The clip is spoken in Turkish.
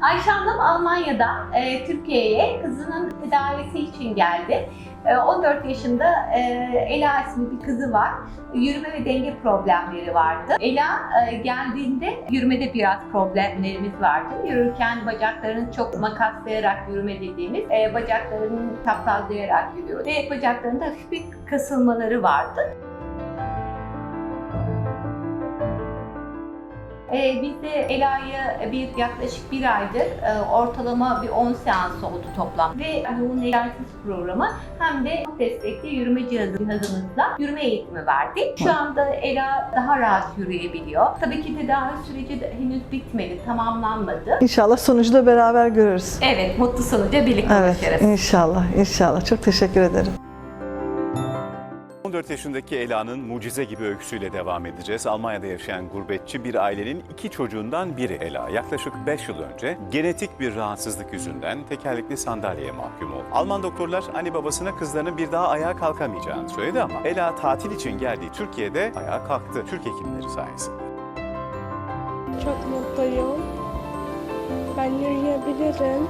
Ayşe Hanım Almanya'da e, Türkiye'ye kızının tedavisi için geldi. E, 14 yaşında e, Ela ismi bir kızı var. Yürüme ve denge problemleri vardı. Ela e, geldiğinde yürümede biraz problemlerimiz vardı. Yürürken bacaklarını çok makaslayarak yürüme dediğimiz e, bacaklarını çaprazlayarak yürüyor ve bacaklarında hafif bir kasılmaları vardı. Ee, biz de Ela'yı bir yaklaşık bir aydır e, ortalama bir 10 seans oldu toplam ve yoğun egzersiz programı hem de destekli yürüme cihazı- cihazımızla yürüme eğitimi verdik. Şu anda Ela daha rahat yürüyebiliyor. Tabii ki tedavi süreci de henüz bitmedi, tamamlanmadı. İnşallah sonucu da beraber görürüz. Evet, mutlu sonuca birlikte Evet, ulaşırız. inşallah, inşallah. Çok teşekkür ederim. 14 yaşındaki Ela'nın mucize gibi öyküsüyle devam edeceğiz. Almanya'da yaşayan gurbetçi bir ailenin iki çocuğundan biri Ela. Yaklaşık 5 yıl önce genetik bir rahatsızlık yüzünden tekerlekli sandalyeye mahkum oldu. Alman doktorlar anne babasına kızlarının bir daha ayağa kalkamayacağını söyledi ama Ela tatil için geldiği Türkiye'de ayağa kalktı. Türk hekimleri sayesinde. Çok mutluyum. Ben yürüyebilirim.